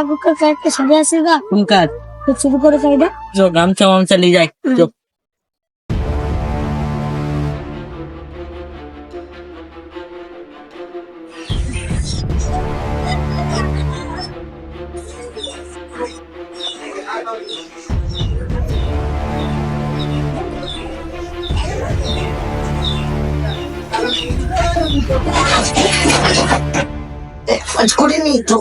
আগেকার কয়েকটা সাথে আছে গা কোন কাজ তো শুরু করে সাইডে চো গামছা মামছা নিয়ে যাই চো কাজ করিনি তো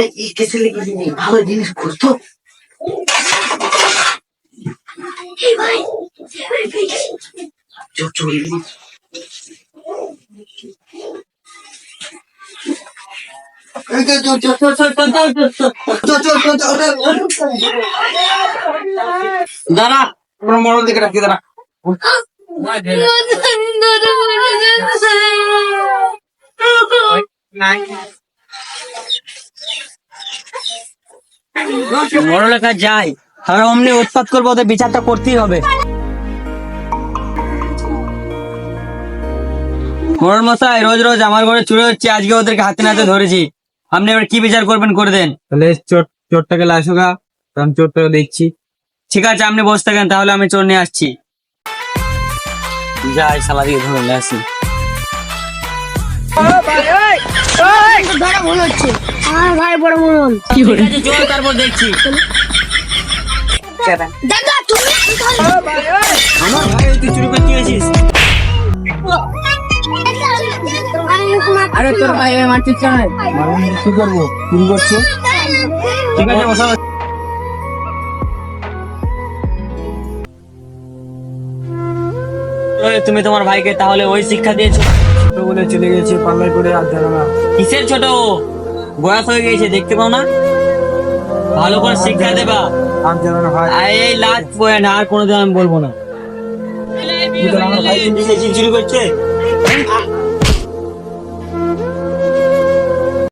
এই কেসে লেগেছিনি ভালো জিনিস চল দাঁড়া আমার মরণ দিকে রাখি দাঁড়া বড় লেখা যাই। আর অমনি উৎপাত করব ওদের বিচারটা করতেই হবে। মোড়ল মশাই রোজ রোজ আমার ঘরে চুরি হচ্ছে আজকে ওদেরকে হাতে নাতে ধরেছি। আপনি এবার কি বিচার করবেন করে দেন। তাহলে চোট চোরটাকে লাসো গা আমি চোরটাকে দেখছি। ঠিক আছে আপনি বসে থাকেন তাহলে আমি চোর নিয়ে আসছি। যাই সালা দিয়ে ধরে নিয়ে আসি ধরা মনে হচ্ছে আমার ভাই বড় মন ঠিক আছে চল তারপর দেখছি দাদা তুমি আমার ভাই তুই চুরি করতে গেছিস আরে তোর ভাই মারতে চায় কি করব চুরি করছে ঠিক আছে বসা তুমি তোমার ভাইকে তাহলে ওই শিক্ষা দিয়েছ ছোট বলে চলে গেছে পাল্লায় করে আর ধরো না। কিসের ছোট? ও? বয়স হয়ে গেছে দেখতে পাও না? ভালো করে শিক্ষা দেবা। আর ধরো না ভাই। এই লাস্ট পয়েন্ট আর কোনোদিন আমি বলব না। ভাই চুরি করছে?